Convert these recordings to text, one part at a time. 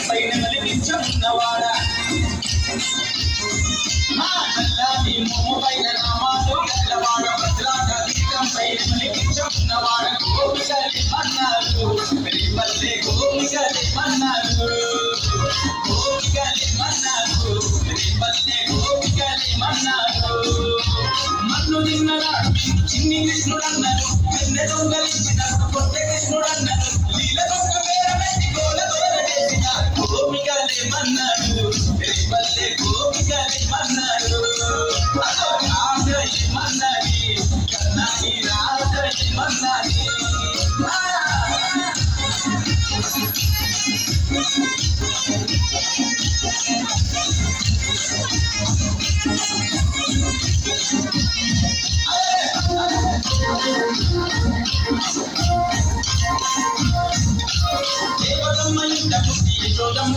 పైన ఉన్నవాడ నల్లని మోము పైన నామాలు గల్లవాడ భద్రాక గీతం పైన ఉన్నవాడ గోపికలి మన్నారు పల్లె గోపికలి మన్నారు గోపికలి మన్నారు పల్లె గోపికలి మన్నారు మన్ను తిన్ననాడు చిన్ని కృష్ణుడు అన్నారు గోపికలే మన్నాడు. పల్లె గోపికలే మన్నాడు అదో రాజయ్య మన్నది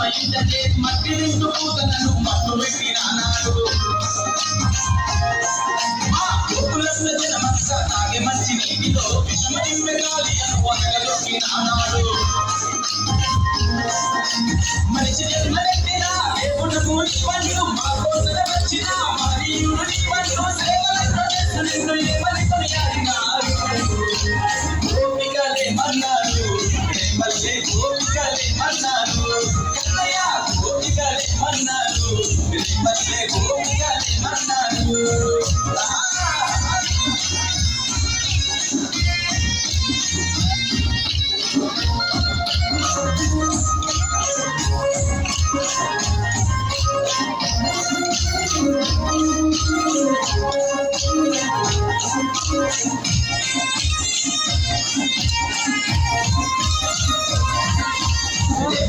మట్టి పూతలను మట్టు పెట్టి నానాడు ఆ గోకులంలో తాగే మంచి నీటిలో విషమ నిమ్మె గాలి అను మనిషి జన్మలెత్తిన దేవుడు కూలి పండు మాకు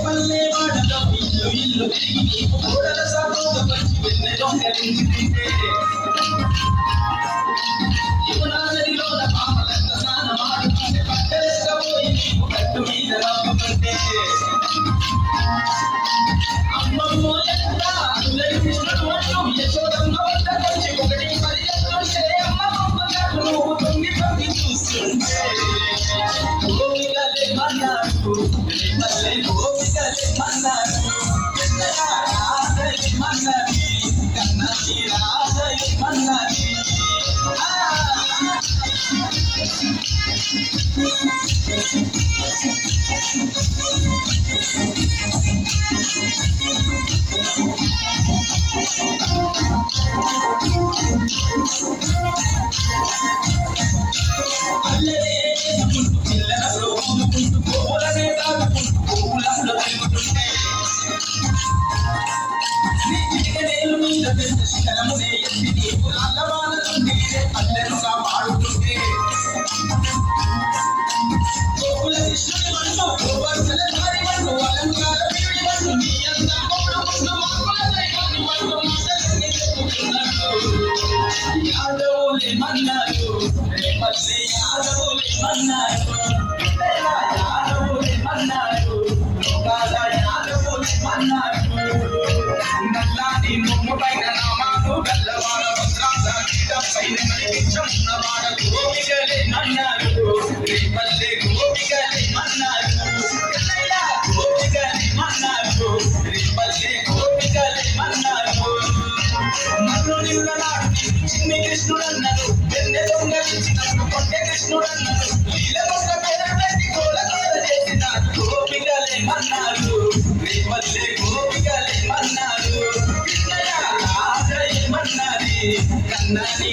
మల్లె గోపికలే మన్నారు పల్లె గోపికలే మన్నాడు మన్నారు పల్లె యాదవులే మన్నారు పల్లె గోపికలే మన్నారు కన్నయ్య గోపికలే మన్నారు పల్లె గోపికలే మన్నారు నిన్న నాడు చిన్ని కృష్ణుడు అన్నారు వెన్నె దొంగలించినప్పుడు కొంటె కృష్ణుడు అన్నారు మొక్క పెట్టి కృష్ణయ్య రాజయ్య మన్నది. కన్నని